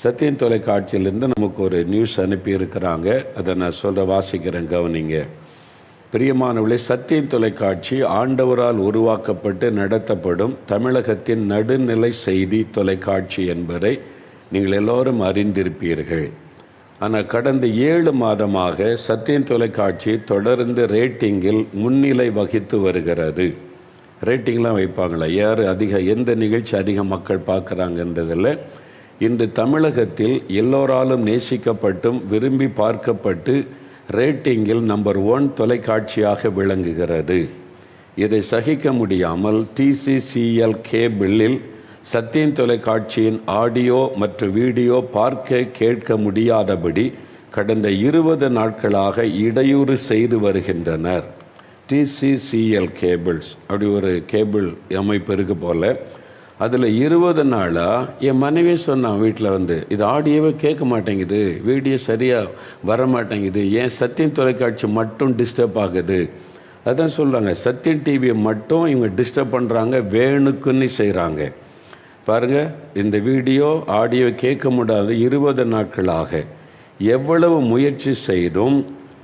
சத்தியம் தொலைக்காட்சியிலேருந்து நமக்கு ஒரு நியூஸ் அனுப்பியிருக்கிறாங்க. அதை நான் சொல்கிற வாசிக்கிறேன் கவனிங்க. பிரியமானவர்களே சத்தியம் தொலைக்காட்சி ஆண்டவரால் உருவாக்கப்பட்டு நடத்தப்படும் தமிழகத்தின் நடுநிலை செய்தி தொலைக்காட்சி என்பதை நீங்கள் எல்லோரும் அறிந்திருப்பீர்கள். ஆனால் கடந்த ஏழு மாதமாக சத்தியம் தொலைக்காட்சி தொடர்ந்து ரேட்டிங்கில் முன்னிலை வகித்து வருகிறது. ரேட்டிங்லாம் வைப்பாங்களா? யார்? அதிக எந்த நிகழ்ச்சி அதிக மக்கள் பார்க்குறாங்கன்றதில் இன்று தமிழகத்தில் எல்லோராலும் நேசிக்கப்பட்டும் விரும்பி பார்க்கப்பட்டு ரேட்டிங்கில் நம்பர் ஒன் தொலைக்காட்சியாக விளங்குகிறது. இதை சகிக்க முடியாமல் டிசிசிஎல் கேபிளில் சத்தியன் தொலைக்காட்சியின் ஆடியோ மற்றும் வீடியோ பார்க்க கேட்க முடியாதபடி கடந்த இருபது நாட்களாக இடையூறு செய்து வருகின்றனர். TCCL cables. அப்படி ஒரு கேபிள் அமைப்பு இருக்குது போல். அதில் இருபது நாளாக என் மனைவி சொன்னான் வீட்டில் வந்து இது ஆடியோவே கேட்க மாட்டேங்குது. வீடியோ சரியாக வர மாட்டேங்குது ஏன் சத்தியம் தொலைக்காட்சி மட்டும் டிஸ்டர்ப் ஆகுது? அதான் சொல்கிறாங்க சத்தியம் டிவியை மட்டும் இவங்க டிஸ்டர்ப் பண்ணுறாங்க வேணுக்குன்னு செய்கிறாங்க பாருங்கள் இந்த வீடியோ ஆடியோ கேட்க முடியாது இருபது நாட்களாக எவ்வளவு முயற்சி செய்தும்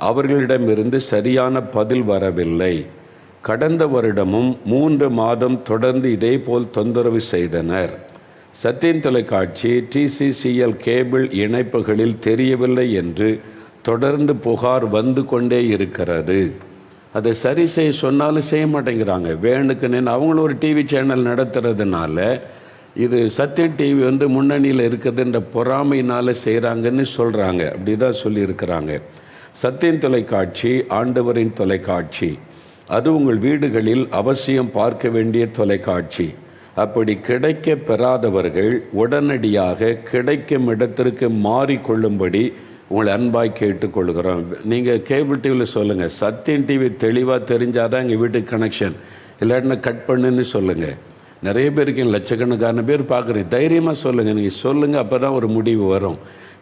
அவர்களிடமிருந்து சரியான பதில் வரவில்லை. கடந்த வருடமும் மூன்று மாதம் தொடர்ந்து இதேபோல் தொந்தரவு செய்தனர். சத்தியன் தொலைக்காட்சி டிசிசிஎல் கேபிள் இணைப்புகளில் தெரியவில்லை என்று தொடர்ந்து புகார் வந்து கொண்டே இருக்கிறது. அதை சரி செய்ய சொன்னாலும் செய்ய மாட்டேங்கிறாங்க. வேணுக்குன்னு அவங்களும் ஒரு டிவி சேனல் நடத்துறதுனால இது சத்தியன் டிவி வந்து முன்னணியில் இருக்குதுன்ற பொறாமையினால் செய்கிறாங்கன்னு சொல்கிறாங்க அப்படி தான் சொல்லியிருக்கிறாங்க. சத்தியன் தொலைக்காட்சி ஆண்டவரின் தொலைக்காட்சி. அது உங்கள் வீடுகளில் அவசியம் பார்க்க வேண்டிய தொலைக்காட்சி. அப்படி கிடைக்க பெறாதவர்கள் உடனடியாக கிடைக்கும் இடத்திற்கு மாறிக்கொள்ளும்படி உங்களை அன்பாய் கேட்டுக்கொள்கிறோம். நீங்கள் கேபிள் டிவியில் சொல்லுங்கள் சத்தியன் டிவி தெளிவாக தெரிஞ்சாதான் எங்கள் வீட்டுக்கு கனெக்ஷன் இல்லாட்டினா கட் பண்ணுன்னு சொல்லுங்கள் நிறைய பேருக்கு லட்சக்கணக்கான பேர் பார்க்குறேன். தைரியமாக சொல்லுங்கள் நீங்கள் சொல்லுங்கள் அப்போ தான் ஒரு முடிவு வரும்.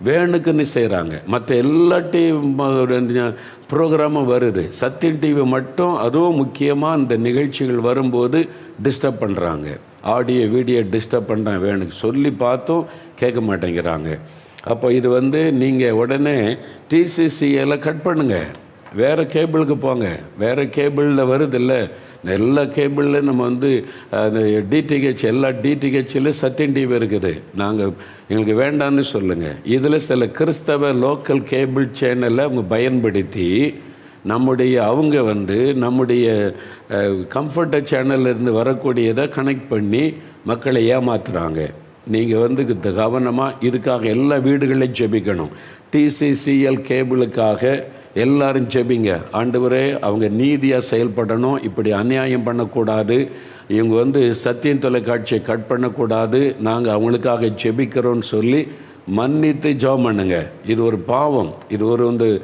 வேணுக்குன்னு செய்கிறாங்க மற்ற எல்லா டிவி ப்ரோக்ராமும் வருது. சத்தியம் டிவி மட்டும் அதுவும் முக்கியமாக இந்த நிகழ்ச்சிகள் வரும்போது டிஸ்டர்ப் பண்ணுறாங்க ஆடியோ வீடியோ டிஸ்டர்ப் பண்ணுறேன் வேணுக்கு சொல்லி பார்த்தும் கேட்க மாட்டேங்கிறாங்க. அப்போ இது வந்து நீங்கள் உடனே டிசிசிஎல் கட் பண்ணுங்கள் வேறு கேபிளுக்கு போங்க. வேறு கேபிளில் வருது இல்லை எல்லா கேபிளில் நம்ம வந்து டிடிஹெச் எல்லா டிடிஹெச்லேயும் சத்தியன் டிவி இருக்குது. நாங்கள் எங்களுக்கு வேண்டான்னு சொல்லுங்கள் இதில் சில கிறிஸ்தவ லோக்கல் கேபிள் சேனலை அவங்க பயன்படுத்தி நம்முடைய அவங்க வந்து நம்முடைய கம்ஃபர்டர் சேனல்லேருந்து வரக்கூடியதை கனெக்ட் பண்ணி மக்களை ஏமாத்துகிறாங்க நீங்கள் வந்து கவனமாக இதுக்காக எல்லா வீடுகளையும் ஜெபிக்கணும். டிசிசிஎல் கேபிளுக்காக எல்லாரும் ஜெபிங்க. ஆண்டவரே அவங்க நீதியாக செயல்படணும். இப்படி அநியாயம் பண்ணக்கூடாது. இவங்க வந்து சத்தியம் தொலைக்காட்சியை கட் பண்ணக்கூடாது. நாங்கள் அவங்களுக்காக ஜெபிக்கிறோன்னு சொல்லி மன்னித்து ஜெபம் பண்ணுங்க. இது ஒரு பாவம். இது ஒரு வந்து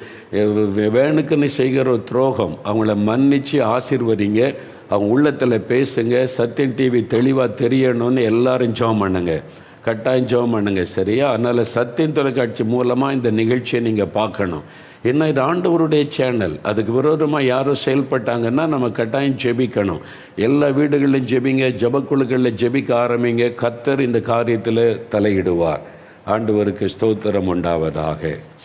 வேணுக்குன்னு செய்கிற ஒரு துரோகம். அவங்கள மன்னித்து ஆசிர்வதிங்க. அவங்க உள்ளத்தில் பேசுங்க. சத்தியம் டிவி தெளிவாக தெரியணும்னு எல்லாரும் ஜெபம் பண்ணுங்க. கட்டாயம் ஜெபம் பண்ணுங்க. சரியா? அதனால் சத்தியம் தொலைக்காட்சி மூலமாக இந்த நிகழ்ச்சியை நீங்கள் பார்க்கணும். என்ன இது ஆண்டவருடைய சேனல் அதுக்கு விரோதமாக யாரும் செயல்பட்டாங்கன்னா நம்ம கட்டாயம் ஜெபிக்கணும். எல்லா வீடுகளிலும் ஜெபிங்க ஜபக்குழுக்களில் ஜெபிக்க ஆரம்பிங்க. கத்தர் இந்த காரியத்தில் தலையிடுவார். ஆண்டவருக்கு ஸ்தோத்திரம் உண்டாவதாக. சரி